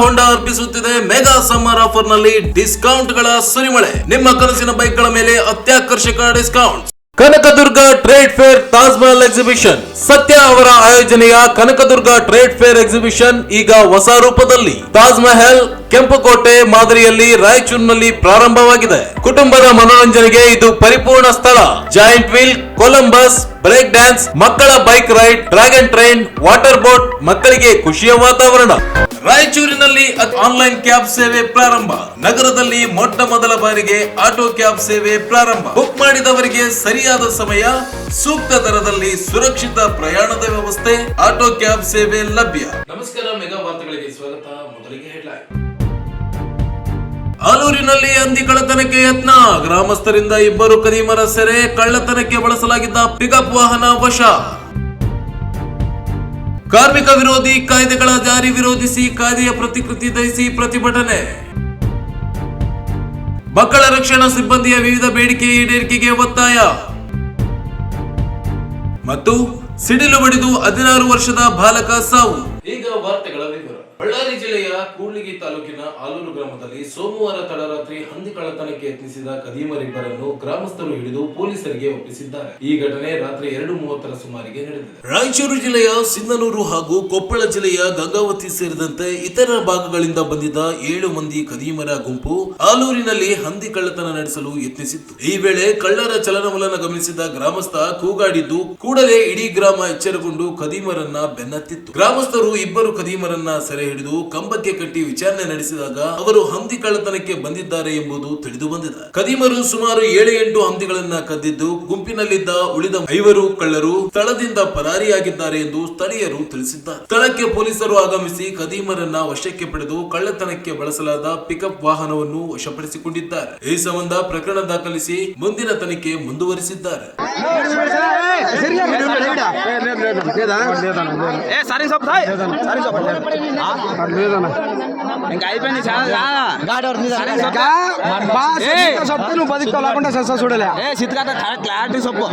ಹೋಂಡಾ ಅರ್ಪಿಸುತ್ತಿದೆ mega summer ಆಫರ್ನಲ್ಲಿ ಡಿಸ್ಕೌಂಟ್ಗಳ ಸುರಿಮಳೆ. ನಿಮ್ಮ ಕನಸಿನ ಬೈಕ್ಗಳ ಮೇಲೆ ಅತ್ಯಾಕರ್ಷಕ discount Kanakadurga trade fair Taj Mahal exhibition. Satya ಅವರ ಆಯೋಜನೆಯ ಕನಕದುರ್ಗ ಟ್ರೇಡ್ ಫೇರ್ ಎಕ್ಸಿಬಿಷನ್ ಈಗ ಹೊಸ ರೂಪದಲ್ಲಿ. ತಾಜ್ ಮಹಲ್ ಕೆಂಪುಕೋಟೆ ಮಾದರಿಯಲ್ಲಿ ರಾಯಚೂರಿನಲ್ಲಿ ಪ್ರಾರಂಭವಾಗಿದೆ. ಕುಟುಂಬದ ಮನೋರಂಜನೆಗೆ ಇದು ಪರಿಪೂರ್ಣ ಸ್ಥಳ. Giant wheel, Columbus, break dance, ಮಕ್ಕಳ bike ride dragon train, water boat, ಮಕ್ಕಳಿಗೆ ಖುಷಿಯ ವಾತಾವರಣ. ರಾಯಚೂರಿನಲ್ಲಿ ಆನ್ಲೈನ್ ಕ್ಯಾಬ್ ಸೇವೆ ಪ್ರಾರಂಭ. ನಗರದಲ್ಲಿ ಮೊಟ್ಟ ಮೊದಲ ಬಾರಿಗೆ ಆಟೋ ಕ್ಯಾಬ್ ಸೇವೆ ಪ್ರಾರಂಭ. ಬುಕ್ ಮಾಡಿದವರಿಗೆ ಸರಿಯಾದ ಸಮಯ, ಸೂಕ್ತ ದರದಲ್ಲಿ ಸುರಕ್ಷಿತ ಪ್ರಯಾಣದ ವ್ಯವಸ್ಥೆ, ಆಟೋ ಕ್ಯಾಬ್ ಸೇವೆ ಲಭ್ಯ. ನಮಸ್ಕಾರ, ಮೆಗಾ ವಾರ್ತೆಗಳಿಗೆ ಸ್ವಾಗತ. ಮೊದಲಿಗೆ ಹೆಡ್ಲೈನ್. ಆಲೂರಿನಲ್ಲಿ ಹಂದಿ ಕಳ್ಳತನಕ್ಕೆ ಯತ್ನ. ಗ್ರಾಮಸ್ಥರಿಂದ ಇಬ್ಬರು ಕದೀಮರ ಸೆರೆ ಕಳ್ಳತನಕ್ಕೆ ಬಳಸಲಾಗಿದ್ದ ಪಿಕಪ್ ವಾಹನ ವಶ. ಕಾರ್ಮಿಕ ವಿರೋಧಿ ಕಾಯ್ದೆಗಳ ಜಾರಿ ವಿರೋಧಿಸಿ ಕಾಯ್ದೆಯ ಪ್ರತಿಕೃತಿ ದಹಿಸಿ ಪ್ರತಿಭಟನೆ. ಮಕ್ಕಳ ರಕ್ಷಣಾ ಸಿಬ್ಬಂದಿಯ ವಿವಿಧ ಬೇಡಿಕೆ ಈಡೇರಿಕೆಗೆ ಒತ್ತಾಯ. ಮತ್ತು ಸಿಡಿಲು ಬಡಿದು ಹದಿನಾರು ವರ್ಷದ ಬಾಲಕ ಸಾವು. ಈಗ ವಿವರ ಬಳ್ಳಾರಿ ಜಿಲ್ಲೆಯ ಕೂಡ್ಲಿಗಿ ತಾಲೂಕಿನ ಆಲೂರು ಗ್ರಾಮದಲ್ಲಿ ಸೋಮವಾರ ತಡರಾತ್ರಿ ಹಂದಿ ಕಳ್ಳತನಕ್ಕೆ ಯತ್ನಿಸಿದ ಕದೀಮರಿಬ್ಬರನ್ನು ಗ್ರಾಮಸ್ಥರು ಹಿಡಿದು ಪೊಲೀಸರಿಗೆ ಒಪ್ಪಿಸಿದ್ದಾರೆ. ಈ ಘಟನೆ ರಾತ್ರಿ ಎರಡು ಮೂವತ್ತರ ಸುಮಾರಿಗೆ ನಡೆದಿದೆ. ರಾಯಚೂರು ಜಿಲ್ಲೆಯ ಸಿಂಧನೂರು ಹಾಗೂ ಕೊಪ್ಪಳ ಜಿಲ್ಲೆಯ ಗಂಗಾವತಿ ಸೇರಿದಂತೆ ಇತರ ಭಾಗಗಳಿಂದ ಬಂದಿದ್ದ ಏಳು ಮಂದಿ ಕದೀಮರ ಗುಂಪು ಆಲೂರಿನಲ್ಲಿ ಹಂದಿ ಕಳ್ಳತನ ನಡೆಸಲು ಯತ್ನಿಸಿತ್ತು. ಈ ವೇಳೆ ಕಳ್ಳರ ಚಲನವಲನ ಗಮನಿಸಿದ ಗ್ರಾಮಸ್ಥ ಕೂಗಾಡಿದ್ದು ಕೂಡಲೇ ಇಡೀ ಗ್ರಾಮ ಎಚ್ಚರಗೊಂಡು ಕದೀಮರನ್ನ ಬೆನ್ನತ್ತಿತ್ತು. ಗ್ರಾಮಸ್ಥರು ಇಬ್ಬರು ಕದೀಮರನ್ನ ಸೆರೆ ಹಿಡಿದು ಕಂಬಕ್ಕೆ ಕಟ್ಟಿ ವಿಚಾರಣೆ ನಡೆಸಿದಾಗ ಅವರು ಹಂದಿ ಕಳ್ಳತನಕ್ಕೆ ಬಂದಿದ್ದಾರೆ ಎಂಬುದು ತಿಳಿದು ಬಂದಿದೆ ಕದೀಮರು ಸುಮಾರು ಏಳು ಎಂಟು ಹಂದಿಗಳನ್ನ ಕದ್ದಿದ್ದು ಗುಂಪಿನಲ್ಲಿದ್ದ ಉಳಿದ ಐವರು ಕಳ್ಳರು ಸ್ಥಳದಿಂದ ಪರಾರಿಯಾಗಿದ್ದಾರೆ ಎಂದು ಸ್ಥಳೀಯರು ತಿಳಿಸಿದ್ದಾರೆ ಸ್ಥಳಕ್ಕೆ ಪೊಲೀಸರು ಆಗಮಿಸಿ ಕದೀಮರನ್ನ ವಶಕ್ಕೆ ಪಡೆದು ಕಳ್ಳತನಕ್ಕೆ ಬಳಸಲಾದ ಪಿಕಪ್ ವಾಹನವನ್ನು ವಶಪಡಿಸಿಕೊಂಡಿದ್ದಾರೆ ಈ ಸಂಬಂಧ ಪ್ರಕರಣ ದಾಖಲಿಸಿ ಮುಂದಿನ ತನಿಖೆ ಮುಂದುವರಿಸಿದ್ದಾರೆ ఏ సరే సొప్పు సాయ్ సరే లేదన్నా ఇంకా అయిపోయింది నువ్వు పది లేకుండా సెస్సా చూడలే సిద్ధకట్ట క్లారిటీ సొప్పు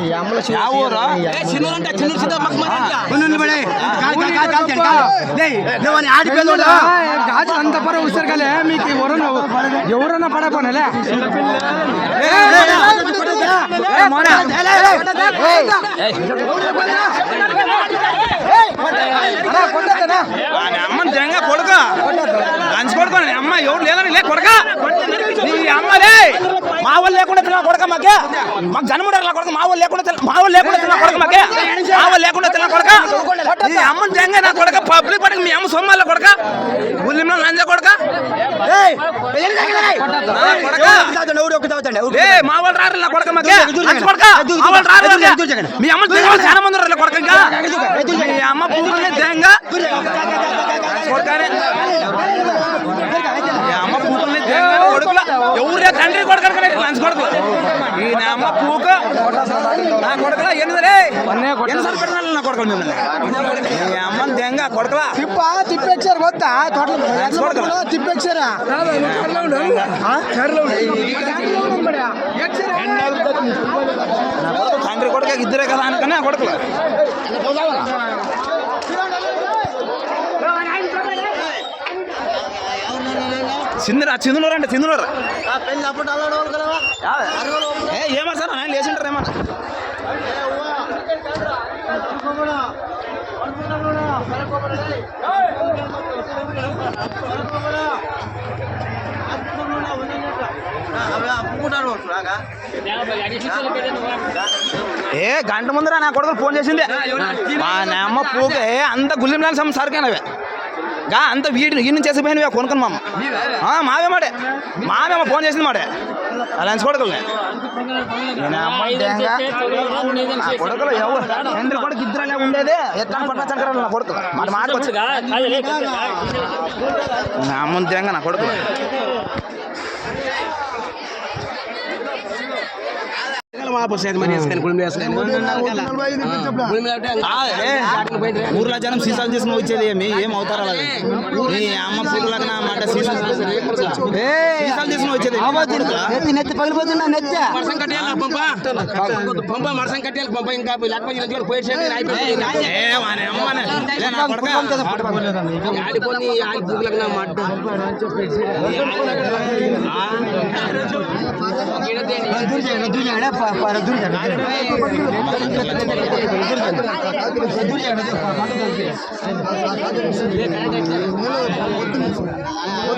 గాజు అంత పర ఉసరగలే మీకు ఎవరన్నా ఎవరన్నా పడపోనలే అమ్మని జంగా కొడుక? లంచ్ కొడుకు నీ అమ్మ ఎవరు లేదని లే కొడక. నీ అమ్మలే మా వాళ్ళు లేకుండా తిన్న కొడక మాకే. మాకు జన్మడు అలా కొడక? మా వాళ్ళు లేకుండా మా వాళ్ళు లేకుండా తిన్న కొడక మాకే. మా వాళ్ళు లేకుండా తిన్న కొడక? నీ అమ్మని జంగ నా కొడక. పబ్లిక్ పడక మీ అమ్మ సొమ్మాల కొడక. ఉల్లిలో లంజ కొడక. మా వాళ్ళు రారు నా కొడక మాకే. కొడక? మా వాళ్ళు రారు. మీ అమ్మ చాలా మంది ఉన్నారు కొడక ఇంకా. మీ అమ్మ పూకునే జంగ. ಕೊಡ್ತಾನೆ ಎವ್ರ ತಂಡ್ರಿ ಕೊಡ್ಕಡ್ಕಲ್ಲ ಲಂಚ್ ಕೊಡ್ತು ಈ ನಮ್ಮ ಪೂಕ ನಾ ಕೊಡ್ಕಲ್ಲ ಏನಿದ್ರೆ ಏನು ಸ್ವಲ್ಪ ನಾ ತಿಪ್ಪ ತಿಪ್ಪೆಕ್ಷರ ತಿಪ್ಪೆಕ್ಷರ ಕೊಡ್ಕಲ್ಲ చిందురా చిందునూరు అంటే చిందునూరు? ఏ ఏమన్నా సార్? ఆయన లేచింటారు ఏమన్నా ఏ గంట ముందర నా కొడుకు ఫోన్ చేసింది. మా అమ్మ పూకే. అంత గుల్లింలాల సమ సరికైనవే గా అంత వీడి ఈ నుంచి చేసిపోయినవే కొనుక్కొని మా అమ్మ ఆ, మావే మాడే. మావేమో ఫోన్ చేసింది మాడే. అలాంటి కొడుకులే కొడుకులు ఎవరు? తండ్రి కొడుకు ఇద్దరనే ఉండేది. ఎట్లా పట్ల చంకరాలు నా కొడుకు. మాట మాటకొచ్చు. నా డేంగా నా కొడుకు. ఊర్లో జనం సీసాలు తీసుకుని వచ్చేది ఏమి ఏం అవుతారు అలాగే నీ అమ్మ పూలగా మాట సీసాలు సీసాలు వచ్చేది నెత్తి నెత్తి పగిలిపోతున్నా నెత్తి మరసం కట్టేయాలి పంప పంప మరసం కట్టేయాలి పంప ఇంకా లేకపోతే ఇంట్లో పోయి అయిపోయింది ఏ వాని అమ్మనే. లే నా కొడుకా. ఆడిపోయి ఆడి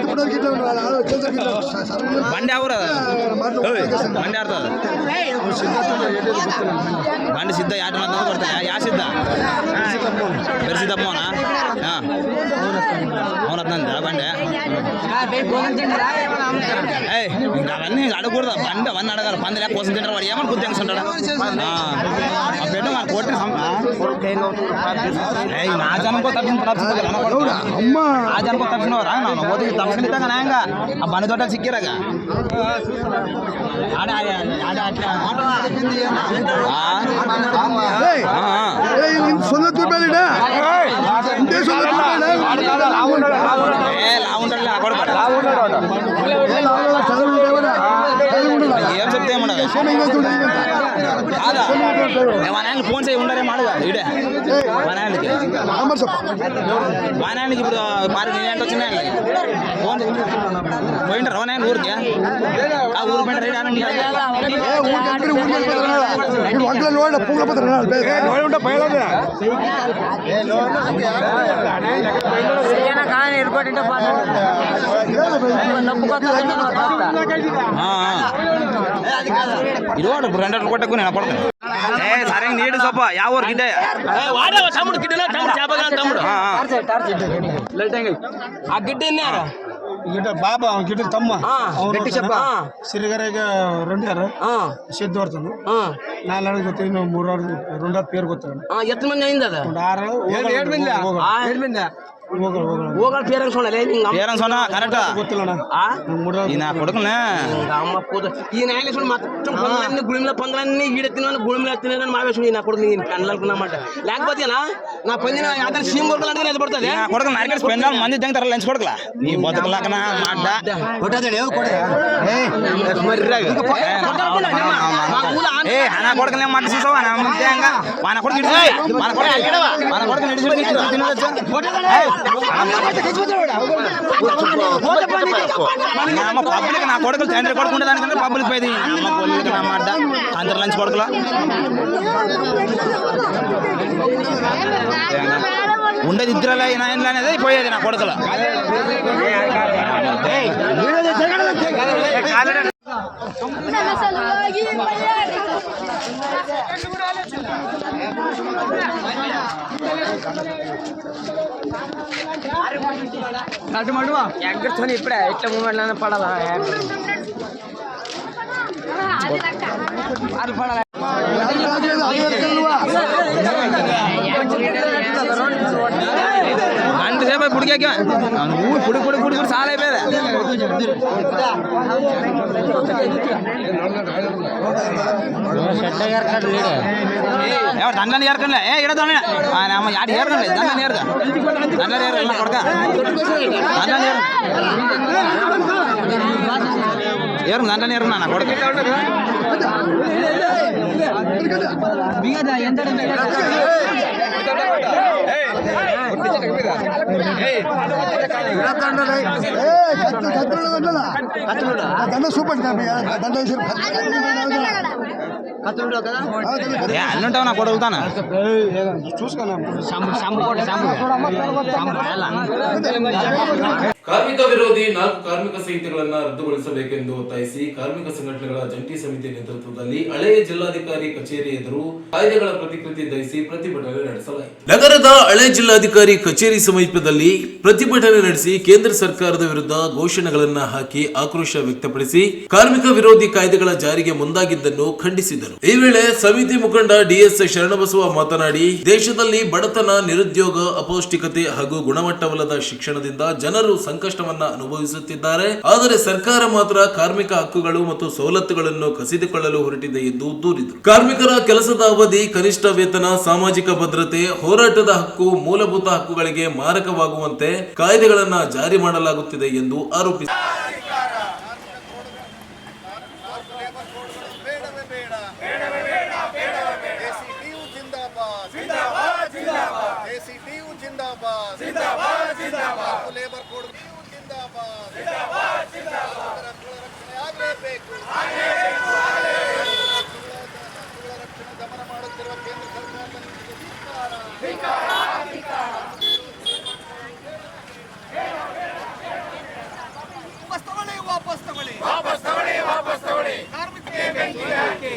బుగ్గులకు నా మడ్డ బండి ఎవరు ఓయ్, బండి ఆడుతుంది బండి సిద్ధ యాట మాత్రం కొడతా యా సిద్ధ పెరు సిద్ధమ్మనా అవునత్నందా బండి ఏయ్ ఇంకా అవన్నీ అడగకూడదు పంట అవన్నీ అడగాలి పంది లేక కోసం తింటారు వాడు ఏమని గుర్తు అంటాడు బిడ్డ మన కొట్టి నా జనంకో తప్పించుకోవాలి ఆ జనంకో తప్పించుకోరా పోతే తప్పించుకుంటా నాయంగా ఆ బండి తోట సిక్కిరాగా సొంత చూపాలిడా ఉంటే సొంత చూపాలి లావుంటాడు అక్కడ ఏం చెప్తే ఏముండదు కాదా మన ఆయన ఫోన్ చేయి ఉండరే మాడు ఇడే మన ఆయనకి మన ఆయనకి ఇప్పుడు పారి నేను వచ్చిన ఫోన్ పోయింటారు మన ఆయన ఊరికి ఆ ఊరు పోయింటారు ఈడ ఆనండి. వంటలో ನಾನು ಇರ್ಕೊಂಡಿದ್ದ ಇರೋಡು ಹಂಡ್ರೆಡ್ ಕೊಟ್ಟಕ್ಕೂ ನೆನಪಡ್ತೇನೆ ಏ ಸರಿ ನೀಡಿ ಸ್ವಲ್ಪ. ಯಾವ ಊರ್ಗಿದೆ ತಮ್ಮಡು ಗಿಡ್ಡ ತಮ್ಮಡು ಚಾಪಗ ತಮ್ಮಡು ಲೈಟ್ ಹ್ಯಾಂಗಲ್ ಆ ಗಿಡ್ಡ ಗಿಡ್ಡ ಬಾಬಾ ಅವ್ನ ಗಿಡ್ಡ ತಮ್ಮ. ಸಿರಿಗರೆಗೆ ರೊಂಡ್ಯಾರ. ಸಿದ್ದು ಹೊರ್ತನು ನಾಲ್ ಗೊತ್ತಿ ಮೂರು ಆಳು ಪೇರ್ ಗೊತ್ತಾಗ ಎತ್ತು ಮಂದಿ ಅದ? ಆರು ಏಳು ಮಂದಿ? ಹೋಗಲ್ ಪೇರೆಂಟ್ಸ್ ಸೊಳ್ಳಲೆ ನಿಂಗ ಪೇರೆಂಟ್ಸ್ ಸೊನ್ನ ಕರೆಕ್ಟ್ ಗೊತ್ತಿಲ್ಲಣ್ಣ ಆ ನಾ ಕೊಡಕನೆ ನಿಂಗ ಅಮ್ಮ ಕೂದ ಈ ನಾಯಲಿ ಸುಳ್ಳು ಮತ್ತೆ ಬಂದ್ರೆ ಗುಳಿಮ್ಲ ಪಂದ್ರ ನೀ ಗಿಡತಿನ ಗುಳಿಮ್ಲ ತಿನ್ನ ಮಾವೇ ಸುಳಿ ನಾ ಕೊಡ್ತೀನಿ ನೀನು ಕಣ್ಣಲ್ ನಾ ಮಾಡ ಯಾಕೆ ಬತ್ತಿಯಲ್ಲ ನಾ ಪಂದಿನ ಯಾವ್ದಾರು ಸೀಮ್ ಕೊಡ್ಕಲ್ಲ ಅಂದ್ರೆ ಅದು ಬರ್ತದೆ ಕೊಡಕ ನಾರ್ಕೆಟ್ ಸ್ಪೆಂಡ್ ಮಾಡಿ ಮಂದಿ ತಂಗ ತರ ಲಂಚ್ ಕೊಡಕಲ್ಲ ನೀ ಬದಕಲಾಕ ನಾ ಮಾಡ ಕೊಟ್ಟದೆ ಯಾವ ಕೊಡ ಏ ಮರ್ರಾಗ ಏ ಹಣ ಕೊಡಕಲ್ಲ ಮಾಡ ಸಿಸವ ನಾ ಮುಂದೆ ಹಂಗ ಮಾನ ಕೊಡ್ತೀನಿ ಮಾನ ಕೊಡ್ತೀನಿ ಮಾನ ಕೊಡ್ತೀನಿ ತಿನ್ನ పబ్లిక్ నా కొడుకు తండ్రి కొడుకు ఉండే దానికంటే పబ్లిక్ పోయింది అమ్మ కొడుకు నా మాట అందరు లంచ్ కొడుకులా ఉండేది ఇద్దరులే ఈ నాయనలు అనేది పోయేది నా కొడుకులో ఎగ్గర్తోని ఇప్పుడే ఇట్లా మూమెంట్ పడాలా గంట సేపు పుడికాక ரெண்டு சேப்பை பிடிக்க அவன் ஊர் குடி குடி குடி குடி சாலை பேர் தண்டனை ஏற்கனல ஏ இட தண்டனை. நம்ம யார் ஏற்கனல தண்டனை ஏற்க. தண்டனை ஏற்கலாம் கொடுக்க. தண்டனை ஏறும் ஏறும் தண்டனை ஏறும் நான் கொடுக்க. దండ చూపండి దండ అల్లుంటావు నా కొడుకుతానా చూసుకోండి ಕಾರ್ಮಿಕ ವಿರೋಧಿ ನಾಲ್ಕು ಕಾರ್ಮಿಕ ಸಂಹಿತೆಗಳನ್ನು ರದ್ದುಗೊಳಿಸಬೇಕೆಂದು ಒತ್ತಾಯಿಸಿ ಕಾರ್ಮಿಕ ಸಂಘಟನೆಗಳ ಜಂಟಿ ಸಮಿತಿ ನೇತೃತ್ವದಲ್ಲಿ ಹಳೆಯ ಜಿಲ್ಲಾಧಿಕಾರಿ ಕಚೇರಿ ಎದುರು ಕಾಯ್ದೆಗಳ ಪ್ರತಿಕೃತಿ ದಹಿಸಿ ಪ್ರತಿಭಟನೆ ನಡೆಸಲಾಯಿತು. ನಗರದ ಹಳೆ ಜಿಲ್ಲಾಧಿಕಾರಿ ಕಚೇರಿ ಸಮೀಪದಲ್ಲಿ ಪ್ರತಿಭಟನೆ ನಡೆಸಿ ಕೇಂದ್ರ ಸರ್ಕಾರದ ವಿರುದ್ಧ ಘೋಷಣೆಗಳನ್ನ ಹಾಕಿ ಆಕ್ರೋಶ ವ್ಯಕ್ತಪಡಿಸಿ ಕಾರ್ಮಿಕ ವಿರೋಧಿ ಕಾಯ್ದೆಗಳ ಜಾರಿಗೆ ಮುಂದಾಗಿದ್ದನ್ನು ಖಂಡಿಸಿದರು. ಈ ವೇಳೆ ಸಮಿತಿ ಮುಖಂಡ ಡಿಎಸ್ ಶರಣಬಸವ ಮಾತನಾಡಿ, ದೇಶದಲ್ಲಿ ಬಡತನ ನಿರುದ್ಯೋಗ ಅಪೌಷ್ಟಿಕತೆ ಹಾಗೂ ಗುಣಮಟ್ಟವಲ್ಲದ ಶಿಕ್ಷಣದಿಂದ ಜನರು ಸಂಕಷ್ಟವನ್ನ ಅನುಭವಿಸುತ್ತಿದ್ದಾರೆ ಆದರೆ ಸರ್ಕಾರ ಮಾತ್ರ ಕಾರ್ಮಿಕ ಹಕ್ಕುಗಳು ಮತ್ತು ಸವಲತ್ತುಗಳನ್ನು ಕಸಿದುಕೊಳ್ಳಲು ಹೊರಟಿದೆ ಎಂದು ದೂರಿದರು ಕಾರ್ಮಿಕರ ಕೆಲಸದ ಅವಧಿ ಕನಿಷ್ಠ ವೇತನ ಸಾಮಾಜಿಕ ಭದ್ರತೆ ಹೋರಾಟದ ಹಕ್ಕು ಮೂಲಭೂತ ಹಕ್ಕುಗಳಿಗೆ ಮಾರಕವಾಗುವಂತೆ ಕಾಯ್ದೆಗಳನ್ನು ಜಾರಿ ಮಾಡಲಾಗುತ್ತಿದೆ ಎಂದು ಆರೋಪಿಸಿದರು ಜಿಂದಾಬಾದ್ ಜಿಂದಾಬಾದ್ ಜಿಂದಾಬಾದ್ ಲೇಬರ್ ಕೋಡ್ ನೀವು ಜಿಂದಾಬಾದ್ ಜಿಂದಾಬಾದ್ ಜಿಂದಾಬಾದ್ ಹಕ್ಕುಗಳ ರಕ್ಷಣೆ ಆಗಲೇಬೇಕು ಹಕ್ಕುಗಳ ರಕ್ಷಣೆ ದಮನ ಮಾಡುತ್ತಿರುವ ಕೇಂದ್ರ ಸರ್ಕಾರದ ವಾಪಸ್ ತಗೊಳ್ಳಿ ವಾಪಸ್ ತಗೊಳ್ಳಿ ವಾಪಸ್ ತಗೊಳ್ಳಿ ವಾಪಸ್ ತಗೊಳ್ಳಿ ಕಾರ್ಮಿಕರಿಗೆ ಬೆಂಕಿ ಹಾಕಿ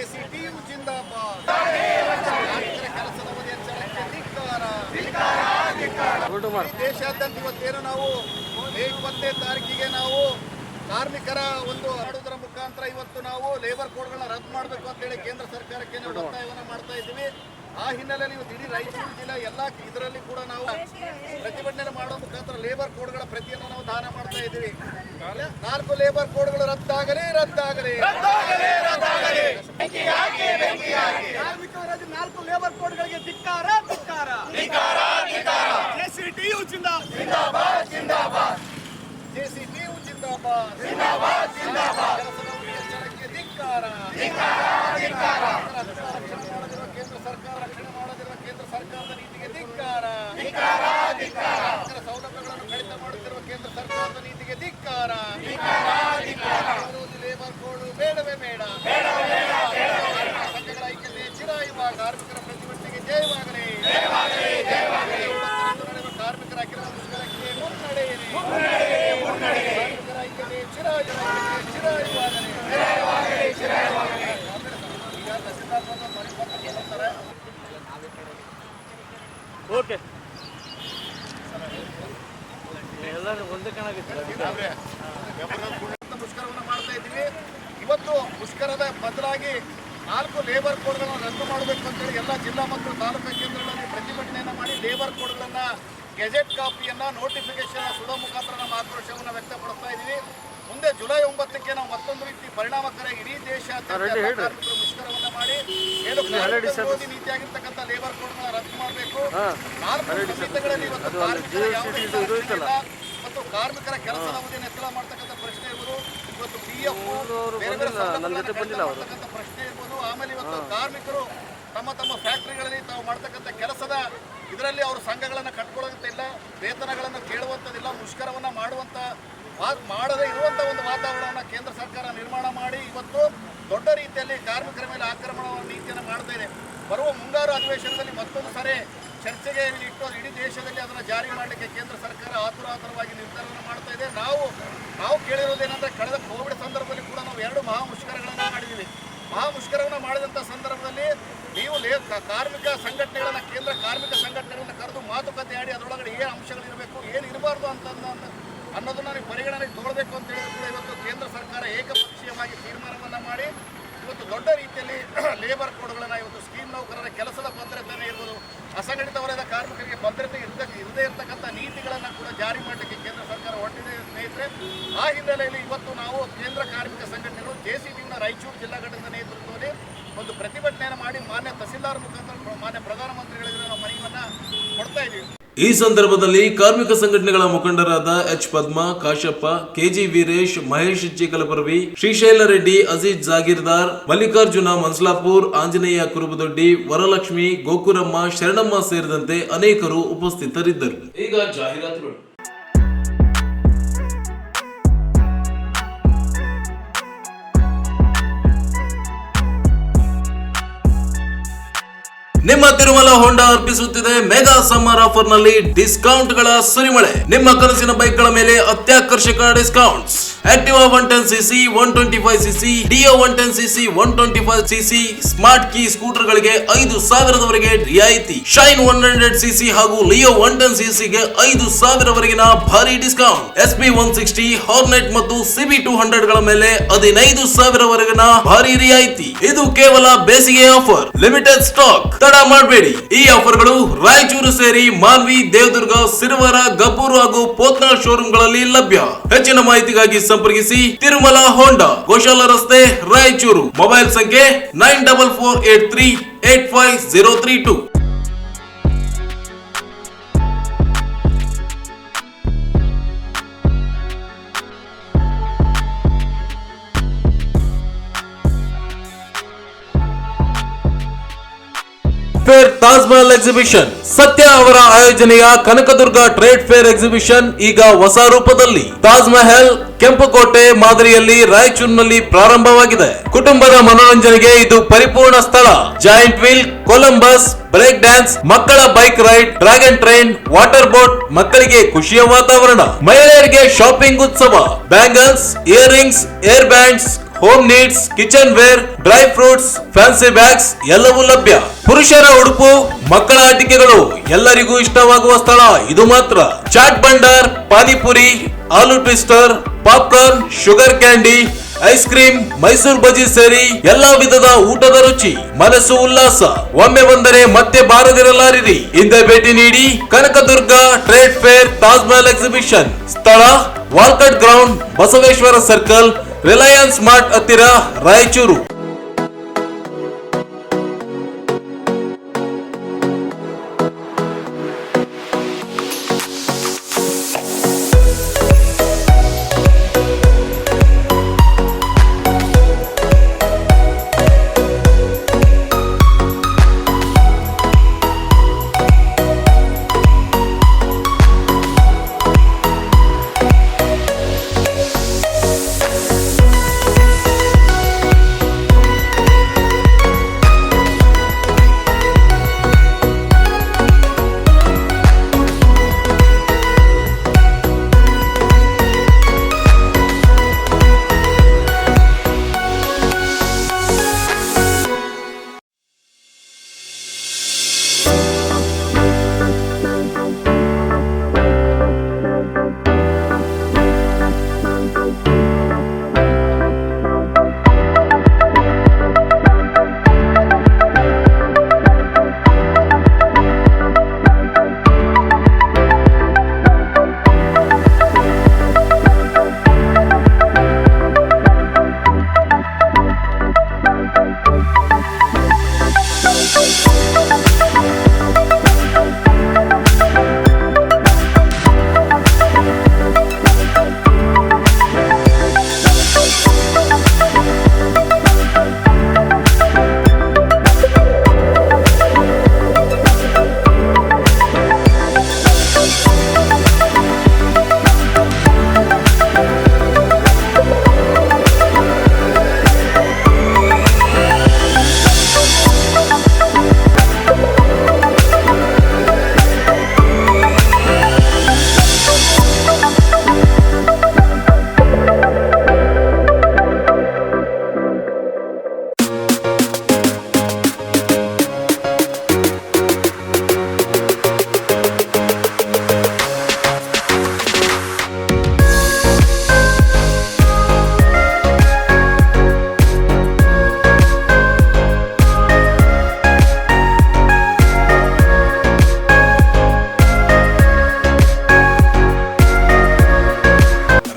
ಎಸಿಟಿಯು ಜಿಂದಾಬಾದ್ ದೇಶಾದ್ಯಂತ ಇವತ್ತೇನು ನಾವು ಮೇ ಇಪ್ಪತ್ತನೇ ತಾರೀಕಿಗೆ ನಾವು ಕಾರ್ಮಿಕರ ಒಂದು ಮಾಡುವುದರ ಮುಖಾಂತರ ಇವತ್ತು ನಾವು ಲೇಬರ್ ಕೋಡ್ಗಳನ್ನ ರದ್ದು ಮಾಡಬೇಕು ಅಂತ ಹೇಳಿ ಕೇಂದ್ರ ಸರ್ಕಾರಕ್ಕೆ ನಾವು ಒತ್ತಾಯವನ್ನು ಮಾಡ್ತಾ ಇದ್ದೀವಿ. ಆ ಹಿನ್ನೆಲೆಯಲ್ಲಿ ನೀವು ಇಡೀ ರಾಯಚೂರು ಜಿಲ್ಲೆ ಎಲ್ಲ ಇದರಲ್ಲಿ ಕೂಡ ನಾವು ಪ್ರತಿಭಟನೆ ಮಾಡುವ ಮುಖಾಂತರ ಲೇಬರ್ ಕೋಡ್ಗಳ ಪ್ರತಿಯನ್ನು ನಾವು ದಾನ ಮಾಡ್ತಾ ಇದ್ದೀವಿ. ನಾಲ್ಕು ಲೇಬರ್ ಕೋಡ್ಗಳು ರದ್ದಾಗಲಿ ರದ್ದಾಗಲಿ. ಕಾರ್ಮಿಕ ವಿರೋಧಿ ನಾಲ್ಕು ಲೇಬರ್ ಕೋಡ್ಗಳಿಗೆ ಧಿಕ್ಕಾರ. ಧಿಕ್ಕಾರ. ಧಿಕ್ಕಾರ ಧಿಕ್ಕಾರ. ರಕ್ಷಣೆ ಕೇಂದ್ರ ಸರ್ಕಾರ ರಕ್ಷಣೆ ಮಾಡದಿರುವ ಕೇಂದ್ರ ಸರ್ಕಾರದ ನೀತಿಗೆ ಧಿಕ್ಕಾರ. ಧಿಕ್ಕಾರ ಧಿಕ್ಕಾರ. ಸೌಲಭ್ಯಗಳನ್ನು ಕಡಿತ ಮಾಡುತ್ತಿರುವ ಕೇಂದ್ರ ಸರ್ಕಾರದ ನೀತಿಗೆ ಧಿಕ್ಕಾರ. ವಿರೋಧಿ ಮುಷ್ಕರವನ್ನು ಮಾಡ್ತಾ ಇದ್ದೀವಿ. ಇವತ್ತು ಮುಷ್ಕರದ ಬದಲಾಗಿ ನಾಲ್ಕು ಲೇಬರ್ ಕೋಡ್ಗಳನ್ನು ರದ್ದು ಮಾಡಬೇಕು ಅಂತೇಳಿ ಎಲ್ಲ ಜಿಲ್ಲಾ ಮತ್ತು ತಾಲೂಕು ಕೇಂದ್ರಗಳಲ್ಲಿ ಪ್ರತಿಭಟನೆಯನ್ನು ಮಾಡಿ ಲೇಬರ್ ಕೋಡ್ಗಳನ್ನು ಗೆಜೆಟ್ ಕಾಪಿಯನ್ನ ನೋಟಿಫಿಕೇಶನ್ ಸುಡೋ ಮುಖಾಂತರ ನಮ್ಮ ಆಕ್ರೋಶವನ್ನು ವ್ಯಕ್ತಪಡಿಸ್ತಾ ಇದ್ದೀವಿ. ಮುಂದೆ ಜುಲೈ ಒಂಬತ್ತಕ್ಕೆ ನಾವು ಮತ್ತೊಂದು ರೀತಿ ಪರಿಣಾಮಕಾರಿ ಇಡೀ ದೇಶ ಕಾರ್ಮಿಕರು ಮುಷ್ಕರವನ್ನ ಮಾಡಿ ಏನು ಕಾರ್ಮಿಕ ವಿರೋಧಿ ನೀತಿಯಾಗಿರ್ತಕ್ಕಂಥ ಲೇಬರ್ ಕೋಡ್ನ ರದ್ದು ಮಾಡಬೇಕು. ನಾಲ್ಕು ಸಮಿತಿಗಳಲ್ಲಿ ಇವತ್ತು ಕಾರ್ಮಿಕರ ಯಾವುದೇ ರಕ್ಷಣೆ ಮತ್ತು ಕಾರ್ಮಿಕರ ಕೆಲಸದ ಅವಧಿಯನ್ನು ಹೆಚ್ಚಳ ಮಾಡ್ತಕ್ಕಂಥ ಪ್ರಶ್ನೆ ಇರ್ಬೋದು ಇವತ್ತು ಪಿ ಎಫ್ ಬೇರೆ ಬೇರೆ ಮಾಡ್ತಕ್ಕಂಥ ಪ್ರಶ್ನೆ ಇರ್ಬೋದು ಆಮೇಲೆ ಇವತ್ತು ಕಾರ್ಮಿಕರು ತಮ್ಮ ತಮ್ಮ ಫ್ಯಾಕ್ಟರಿಗಳಲ್ಲಿ ತಾವು ಮಾಡ್ತಕ್ಕಂಥ ಕೆಲಸದ ಇದರಲ್ಲಿ ಅವರು ಸಂಘಗಳನ್ನು ಕಟ್ಕೊಳ್ಳೋದಿಲ್ಲ ವೇತನಗಳನ್ನು ಕೇಳುವಂಥದ್ದಿಲ್ಲ ಮುಷ್ಕರವನ್ನು ಮಾಡುವಂಥ ಮಾಡದೇ ಇರುವಂಥ ಒಂದು ವಾತಾವರಣವನ್ನು ಕೇಂದ್ರ ಸರ್ಕಾರ ನಿರ್ಮಾಣ ಮಾಡಿ ಇವತ್ತು ದೊಡ್ಡ ರೀತಿಯಲ್ಲಿ ಕಾರ್ಮಿಕರ ಮೇಲೆ ಆಕ್ರಮಣ ನೀತಿಯನ್ನು ಮಾಡ್ತಾ ಇದೆ. ಬರುವ ಮುಂಗಾರು ಅಧಿವೇಶನದಲ್ಲಿ ಮತ್ತೊಂದು ಸಾರಿ ಚರ್ಚೆಗೆ ಇಟ್ಟು ಇಡೀ ದೇಶದಲ್ಲಿ ಅದನ್ನು ಜಾರಿ ಮಾಡಲಿಕ್ಕೆ ಕೇಂದ್ರ ಸರ್ಕಾರ ಆತುರಾತುರವಾಗಿ ನಿರ್ಧಾರವನ್ನು ಮಾಡ್ತಾ ಇದೆ. ನಾವು ನಾವು ಕೇಳಿರೋದೇನೆಂದ್ರೆ ಕಳೆದ ಕೋವಿಡ್ ಸಂದರ್ಭದಲ್ಲಿ ಕೂಡ ನಾವು ಎರಡು ಮಹಾ ಮುಷ್ಕರಗಳನ್ನು ಮಾಡಿದ್ದೀವಿ. ಮಹಾ ಮುಷ್ಕರವನ್ನು ಮಾಡಿದಂಥ ಸಂದರ್ಭದಲ್ಲಿ ನೀವು ಲೇ ಕಾರ್ಮಿಕ ಸಂಘಟನೆಗಳನ್ನು, ಕೇಂದ್ರ ಕಾರ್ಮಿಕ ಸಂಘಟನೆಗಳನ್ನು ಕರೆದು ಮಾತುಕತೆ ಆಡಿ ಅದರೊಳಗಡೆ ಏನು ಅಂಶಗಳಿರಬೇಕು, ಏನು ಇರಬಾರ್ದು ಅಂತ ಅನ್ನೋದನ್ನ ನೀವು ಪರಿಗಣನೆಗೆ ತಗೊಳ್ಬೇಕು ಅಂತ ಹೇಳಿದ್ರು ಇವತ್ತು ಕೇಂದ್ರ ಸರ್ಕಾರ ಏಕಪಕ್ಷೀಯವಾಗಿ ತೀರ್ಮಾನವನ್ನ ಮಾಡಿ, ಇವತ್ತು ದೊಡ್ಡ ರೀತಿಯಲ್ಲಿ ಲೇಬರ್ ಕೋಡ್ಗಳನ್ನ ಇವತ್ತು ಸ್ಕೀಮ್ ನೌಕರರ ಕೆಲಸದ ಭದ್ರತೆನೇ ಇರ್ಬೋದು, ಅಸಂಘಟಿತ ವಲಯದ ಕಾರ್ಮಿಕರಿಗೆ ಭದ್ರತೆ ಇರ್ತಕ್ಕ ಇರದೇ ಇರತಕ್ಕಂಥ ನೀತಿಗಳನ್ನು ಕೂಡ ಜಾರಿ ಮಾಡಲಿಕ್ಕೆ ಕೇಂದ್ರ ಸರ್ಕಾರ ಹೊರಟಿದೆ ಸ್ನೇಹಿತರೆ. ಆ ಹಿನ್ನೆಲೆಯಲ್ಲಿ ಇವತ್ತು ನಾವು ಕೇಂದ್ರ ಕಾರ್ಮಿಕ ಸಂಘಟನೆಗಳು, ಜೆ ಸಿ ರಾಯಚೂರು ಜಿಲ್ಲಾ ಘಟಕದ ನೇತೃತ್ವದಲ್ಲಿ ಒಂದು ಪ್ರತಿಭಟನೆಯನ್ನು ಮಾಡಿ ಮಾನ್ಯ ತಹಸೀಲ್ದಾರ್ ಮುಖಾಂತರ ಮಾನ್ಯ ಪ್ರಧಾನಮಂತ್ರಿಗಳಿಗೆ ನಾವು ಮನವಿಯನ್ನು ಕೊಡ್ತಾ ಇದ್ದೀವಿ. ಈ ಸಂದರ್ಭದಲ್ಲಿ ಕಾರ್ಮಿಕ ಸಂಘಟನೆಗಳ ಮುಖಂಡರಾದ ಎಚ್ ಪದ್ಮ, ಕಾಶಪ್ಪ, ಕೆಜಿ ವೀರೇಶ್, ಮಹೇಶ್ ಚಿಕಲಪರ್ವಿ, ಶ್ರೀಶೈಲ ರೆಡ್ಡಿ, ಅಜೀಜ್ ಜಾಗೀರ್ದಾರ್, ಮಲ್ಲಿಕಾರ್ಜುನ ಮನ್ಸ್ಲಾಪುರ್, ಆಂಜನೇಯ ಕುರುಬದೊಡ್ಡಿ, ವರಲಕ್ಷ್ಮಿ, ಗೋಕುರಮ್ಮ, ಶರಣಮ್ಮ ಸೇರಿದಂತೆ ಅನೇಕರು ಉಪಸ್ಥಿತರಿದ್ದರು. ಈಗ ಜಾಹೀರಾತುಗಳು. ನಿಮ್ಮ ತಿರುಮಲ ಹೋಂಡಾ ಅರ್ಪಿಸುತ್ತಿದೆ ಮೆಗಾ ಸಮ್ಮರ್ ಆಫರ್ನಲ್ಲಿ ಡಿಸ್ಕೌಂಟ್ಗಳ ಸುರಿಮಳೆ. ನಿಮ್ಮ ಕನಸಿನ ಬೈಕ್ಗಳ ಮೇಲೆ ಅತ್ಯಾಕರ್ಷಕ discounts. Activa one ten CC, one twenty five CC, Dio one ten CC, one twenty five CC, smart key scooter ಗಳಿಗೆ ಐದು ಸಾವಿರದವರೆಗೆ ರಿಯಾಯಿತಿ. ಶೈನ್ ಒನ್ ಹಂಡ್ರೆಡ್ ಸಿಸಿ ಹಾಗೂ ಲಿಯೋ ಒನ್ ಟೆನ್ ಸಿಸಿಗೆ ಐದು ಸಾವಿರವರೆಗಿನ ಭಾರಿ discount. S P one sixty, Hornet ಮತ್ತು ಸಿಬಿ ಟೂ ಹಂಡ್ರೆಡ್ಗಳ ಮೇಲೆ ಹದಿನೈದು ಸಾವಿರವರೆಗಿನ ಭಾರಿ ರಿಯಾಯಿತಿ. ಇದು ಕೇವಲ ಬೇಸಿಗೆ ಆಫರ್. Limited stock. ತಡ ಮಾಡಬೇಡಿ. ಈ ಆಫರ್ಗಳು ರಾಯಚೂರು ಸೇರಿ ಮಾನ್ವಿ, ದೇವದುರ್ಗ, ಸಿರುವರ, ಗಬ್ಬೂರು ಹಾಗೂ ಪೋತ್ನಾಳ್ ಶೋರೂಮ್ಗಳಲ್ಲಿ ಲಭ್ಯ. ಹೆಚ್ಚಿನ ಮಾಹಿತಿಗಾಗಿ ಸಂಪರ್ಕಿಸಿ ತಿರುಮಲ, ಹೋಂಡಾ, ಗೋಶಾಲ ರಸ್ತೆ, ರಾಯಚೂರು. ಮೊಬೈಲ್ ಸಂಖ್ಯೆ nine double four eight three eight five zero three two. Taj exhibition Satya ಅವರ ಆಯೋಜನೆಯ ಕನಕದುರ್ಗ ಟ್ರೇಡ್ ಫೇರ್ ಎಕ್ಸಿಬಿಷನ್ ಈಗ ಹೊಸ ರೂಪದಲ್ಲಿ. ತಾಜ್ ಮಹಲ್, ಕೆಂಪುಕೋಟೆ ಮಾದರಿಯಲ್ಲಿ ರಾಯಚೂರಿನಲ್ಲಿ ಪ್ರಾರಂಭವಾಗಿದೆ. ಕುಟುಂಬದ ಮನೋರಂಜನೆಗೆ ಇದು ಪರಿಪೂರ್ಣ ಸ್ಥಳ. Giant wheel Columbus break dance ಮಕ್ಕಳ bike ride dragon train water boat ಮಕ್ಕಳಿಗೆ ಖುಷಿಯ ವಾತಾವರಣ. ಮಹಿಳೆಯರಿಗೆ ಶಾಪಿಂಗ್ ಉತ್ಸವ. Bangles earrings hair bands home needs kitchenware dry fruits fancy bags ಎಲ್ಲವೂ ಲಭ್ಯ. ಪುರುಷರ ಉಡುಪು, ಮಕ್ಕಳ ಆಟಿಕೆಗಳು ಎಲ್ಲರಿಗೂ ಇಷ್ಟವಾಗುವ ಸ್ಥಳ ಇದು ಮಾತ್ರ. Chaat bhandar, panipuri, aloo twister, popcorn, sugar candy, ice cream, Mysore bajji ಸೇರಿ ಎಲ್ಲಾ ವಿಧದ ಊಟದ ರುಚಿ, ಮನಸ್ಸು ಉಲ್ಲಾಸ. ಒಮ್ಮೆ ಬಂದರೆ ಮತ್ತೆ ಬಾರದಿರಲಾರಿರಿ ಹಿಂದೆ ಭೇಟಿ ನೀಡಿ Kanakadurga trade fair Taj Mahal exhibition. ಸ್ಥಳ, Walkat ground, Basaveshwara circle Reliance mart ಹತ್ತಿರ ರಾಯಚೂರು.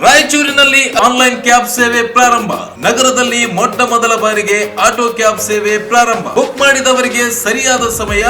ರಾಯಚೂರಿನಲ್ಲಿ ಆನ್ಲೈನ್ ಕ್ಯಾಬ್ ಸೇವೆ ಪ್ರಾರಂಭ. ನಗರದಲ್ಲಿ ಮೊಟ್ಟ ಮೊದಲ ಬಾರಿಗೆ ಆಟೋ ಕ್ಯಾಬ್ ಸೇವೆ ಪ್ರಾರಂಭ. ಬುಕ್ ಮಾಡಿದವರಿಗೆ ಸರಿಯಾದ ಸಮಯ,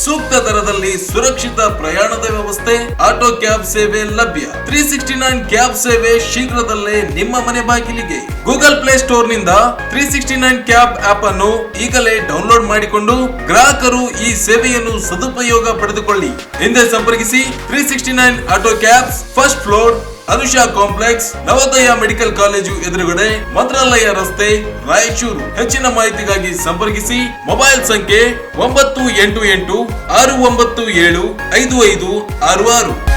ಸೂಕ್ತ ದರದಲ್ಲಿ ಸುರಕ್ಷಿತ ಪ್ರಯಾಣದ ವ್ಯವಸ್ಥೆ, ಆಟೋ ಕ್ಯಾಬ್ ಸೇವೆ ಲಭ್ಯ. ತ್ರೀ ಸಿಕ್ಸ್ಟಿ ನೈನ್ ಕ್ಯಾಬ್ ಸೇವೆ ಶೀಘ್ರದಲ್ಲೇ ನಿಮ್ಮ ಮನೆ ಬಾಗಿಲಿಗೆ. Google play ಸ್ಟೋರ್ನಿಂದ three sixty nine cab app ಅನ್ನು ಈಗಲೇ ಡೌನ್ಲೋಡ್ ಮಾಡಿಕೊಂಡು ಗ್ರಾಹಕರು ಈ ಸೇವೆಯನ್ನು ಸದುಪಯೋಗ ಪಡೆದುಕೊಳ್ಳಿ. ಹಿಂದೆ ಸಂಪರ್ಕಿಸಿ three sixty nine auto cab first floor Anusha complex, Navodaya medical college ಎದುರುಗಡೆ ಮಂತ್ರಾಲಯ ರಸ್ತೆ, ರಾಯಚೂರು. ಹೆಚ್ಚಿನ ಮಾಹಿತಿಗಾಗಿ ಸಂಪರ್ಕಿಸಿ. ಮೊಬೈಲ್ ಸಂಖ್ಯೆ ಒಂಬತ್ತು ಎಂಟು ಎಂಟು ಆರು ಒಂಬತ್ತು ಏಳು ಐದು ಐದು ಆರು ಆರು.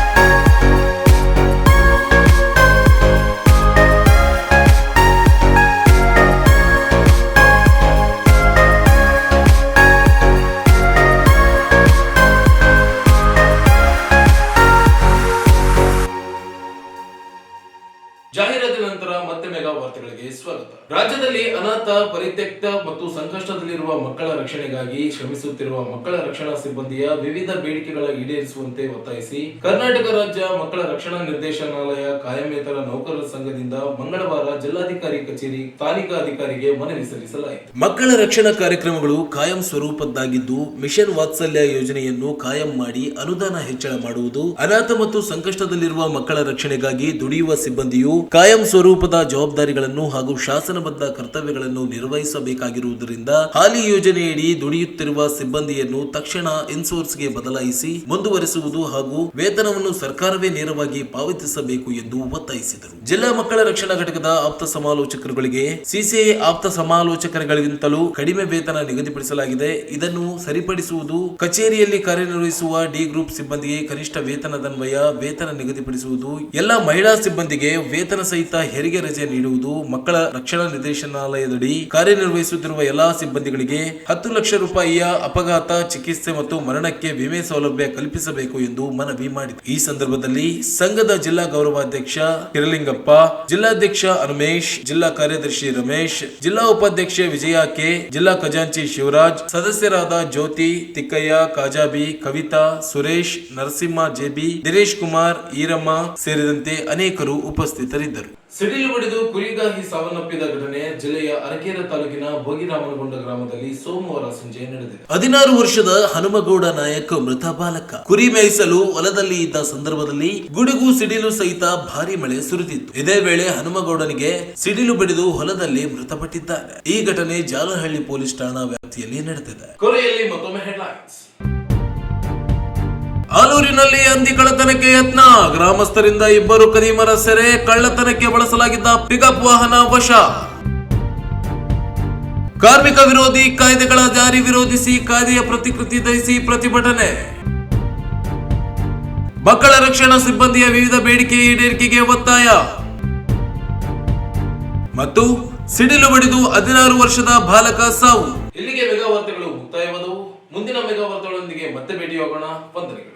ಪರಿತ್ಯಕ್ತ ಮತ್ತು ಸಂಕಷ್ಟದಲ್ಲಿರುವ ಮಕ್ಕಳ ರಕ್ಷಣೆಗಾಗಿ ಶ್ರಮಿಸುತ್ತಿರುವ ಮಕ್ಕಳ ರಕ್ಷಣಾ ಸಿಬ್ಬಂದಿಯ ವಿವಿಧ ಬೇಡಿಕೆಗಳ ಈಡೇರಿಸುವಂತೆ ಒತ್ತಾಯಿಸಿ ಕರ್ನಾಟಕ ರಾಜ್ಯ ಮಕ್ಕಳ ರಕ್ಷಣಾ ನಿರ್ದೇಶನಾಲಯ ಕಾಯಮೇತರ ನೌಕರರ ಸಂಘದಿಂದ ಮಂಗಳವಾರ ಜಿಲ್ಲಾಧಿಕಾರಿ ಕಚೇರಿ ತಾಲೀಕಾ ಅಧಿಕಾರಿಗೆ ಮನವಿ ಸಲ್ಲಿಸಲಾಯಿತು. ಮಕ್ಕಳ ರಕ್ಷಣಾ ಕಾರ್ಯಕ್ರಮಗಳು ಕಾಯಂ ಸ್ವರೂಪದ್ದಾಗಿದ್ದು, ಮಿಷನ್ ವಾತ್ಸಲ್ಯ ಯೋಜನೆಯನ್ನು ಕಾಯಂ ಮಾಡಿ ಅನುದಾನ ಹೆಚ್ಚಳ ಮಾಡುವುದು, ಅನಾಥ ಮತ್ತು ಸಂಕಷ್ಟದಲ್ಲಿರುವ ಮಕ್ಕಳ ರಕ್ಷಣೆಗಾಗಿ ದುಡಿಯುವ ಸಿಬ್ಬಂದಿಯು ಕಾಯಂ ಸ್ವರೂಪದ ಜವಾಬ್ದಾರಿಗಳನ್ನು ಹಾಗೂ ಶಾಸನಬದ್ಧ ಕರ್ತವ್ಯಗಳನ್ನು ನಿರ್ವಹಿಸಬೇಕಾಗಿರುವುದರಿಂದ ಹಾಲಿ ಯೋಜನೆಯಡಿ ದುಡಿಯುತ್ತಿರುವ ಸಿಬ್ಬಂದಿಯನ್ನು ತಕ್ಷಣ ಇನ್ಸೋರ್ಸ್ಗೆ ಬದಲಾಯಿಸಿ ಮುಂದುವರಿಸುವುದು ಹಾಗೂ ವೇತನವನ್ನು ಸರ್ಕಾರವೇ ನೇರವಾಗಿ ಪಾವತಿಸಬೇಕು ಎಂದು ಒತ್ತಾಯಿಸಿದರು. ಜಿಲ್ಲಾ ಮಕ್ಕಳ ರಕ್ಷಣಾ ಘಟಕದ ಆಪ್ತ ಸಮಾಲೋಚಕರುಗಳಿಗೆ ಸಿಸಿಐ ಆಪ್ತ ಸಮಾಲೋಚಕರುಗಳಿಗಿಂತಲೂ ಕಡಿಮೆ ವೇತನ ನಿಗದಿಪಡಿಸಲಾಗಿದೆ. ಇದನ್ನು ಸರಿಪಡಿಸುವುದು, ಕಚೇರಿಯಲ್ಲಿ ಕಾರ್ಯನಿರ್ವಹಿಸುವ ಡಿ ಗ್ರೂಪ್ ಸಿಬ್ಬಂದಿಗೆ ಕನಿಷ್ಠ ವೇತನದನ್ವಯ ವೇತನ ನಿಗದಿಪಡಿಸುವುದು, ಎಲ್ಲ ಮಹಿಳಾ ಸಿಬ್ಬಂದಿಗೆ ವೇತನ ಸಹಿತ ಹೆರಿಗೆ ರಜೆ ನೀಡುವುದು ಮಕ್ಕಳ ರಕ್ಷಣಾ ನಿರ್ದೇಶನಾಲಯದಡಿ ಕಾರ್ಯನಿರ್ವಹಿಸುತ್ತಿರುವ ಎಲ್ಲಾ ಸಿಬ್ಬಂದಿಗಳಿಗೆ ಹತ್ತು ಲಕ್ಷ ರೂಪಾಯಿಯ ಅಪಘಾತ, ಚಿಕಿತ್ಸೆ ಮತ್ತು ಮರಣಕ್ಕೆ ವಿಮೆ ಸೌಲಭ್ಯ ಕಲ್ಪಿಸಬೇಕು ಎಂದು ಮನವಿ ಮಾಡಿದೆ. ಈ ಸಂದರ್ಭದಲ್ಲಿ ಸಂಘದ ಜಿಲ್ಲಾ ಗೌರವಾಧ್ಯಕ್ಷ ಕಿರಲಿಂಗಪ್ಪ ಜಿಲ್ಲಾಧ್ಯಕ್ಷ ಅನುಮೇಶ್, ಜಿಲ್ಲಾ ಕಾರ್ಯದರ್ಶಿ ರಮೇಶ್, ಜಿಲ್ಲಾ ಉಪಾಧ್ಯಕ್ಷೆ ವಿಜಯ ಕೆ, ಜಿಲ್ಲಾ ಖಜಾಂಚಿ ಶಿವರಾಜ್, ಸದಸ್ಯರಾದ ಜ್ಯೋತಿ ತಿಕ್ಕಯ್ಯ, ಕಾಜಾಬಿ, ಕವಿತಾ, ಸುರೇಶ್, ನರಸಿಂಹ ಜೆಬಿ ದಿನೇಶ್ ಕುಮಾರ್, ಈರಮ್ಮ ಸೇರಿದಂತೆ ಅನೇಕರು ಉಪಸ್ಥಿತರಿದ್ದರು. ಸಿಡಿಲು ಬಡಿದು ಕುರಿಗಾಗಿ ಸಾವನ್ನಪ್ಪಿದ ಘಟನೆ ಜಿಲ್ಲೆಯ ಅರಕೇರ ತಾಲೂಕಿನ ಭೋಗಿರಾಮನಗೊಂಡ ಗ್ರಾಮದಲ್ಲಿ ಸೋಮವಾರ ಸಂಜೆ ನಡೆದಿದೆ. ಹದಿನಾರು ವರ್ಷದ ಹನುಮಗೌಡ ನಾಯಕ ಮೃತ ಬಾಲಕ. ಕುರಿ ಮೇಯಿಸಲು ಹೊಲದಲ್ಲಿ ಇದ್ದ ಸಂದರ್ಭದಲ್ಲಿ ಗುಡುಗು ಸಿಡಿಲು ಸಹಿತ ಭಾರಿ ಮಳೆ ಸುರಿದಿತ್ತು. ಇದೇ ವೇಳೆ ಹನುಮಗೌಡನಿಗೆ ಸಿಡಿಲು ಬಡಿದು ಹೊಲದಲ್ಲಿ ಮೃತಪಟ್ಟಿದ್ದಾರೆ. ಈ ಘಟನೆ ಜಾಲಹಳ್ಳಿ ಪೊಲೀಸ್ ಠಾಣಾ ವ್ಯಾಪ್ತಿಯಲ್ಲಿ ನಡೆದಿದೆ. ಕೊರೆಯಲ್ಲಿ ಮತ್ತೊಮ್ಮೆ ಹೆಡ್ಲೈನ್ಸ್. ಆಲೂರಿನಲ್ಲಿ ಹಂದಿ ಕಳ್ಳತನಕ್ಕೆ ಯತ್ನ. ಗ್ರಾಮಸ್ಥರಿಂದ ಇಬ್ಬರು ಕದೀಮರ ಸೆರೆ ಕಳ್ಳತನಕ್ಕೆ ಬಳಸಲಾಗಿದ್ದ ಪಿಕಪ್ ವಾಹನ ವಶ. ಕಾರ್ಮಿಕ ವಿರೋಧಿ ಕಾಯ್ದೆಗಳ ಜಾರಿ ವಿರೋಧಿಸಿ ಕಾಯ್ದೆಯ ಪ್ರತಿಕೃತಿ ದಹಿಸಿ ಪ್ರತಿಭಟನೆ. ಮಕ್ಕಳ ರಕ್ಷಣಾ ಸಿಬ್ಬಂದಿಯ ವಿವಿಧ ಬೇಡಿಕೆ ಈಡೇರಿಕೆಗೆ ಒತ್ತಾಯ. ಮತ್ತು ಸಿಡಿಲು ಬಡಿದು ಹದಿನಾರು ವರ್ಷದ ಬಾಲಕ ಸಾವು. ಇಲ್ಲಿಗೆ ಮೆಗಾವಾರ್ತೆಗಳು ಮುಕ್ತಾಯವಾದವು. ಮುಂದಿನ ಮೆಗಾವಾರ್ತೆಗಳೊಂದಿಗೆ ಮತ್ತೆ ಭೇಟಿಯಾಗೋಣ. ವಂದನೆಗಳು.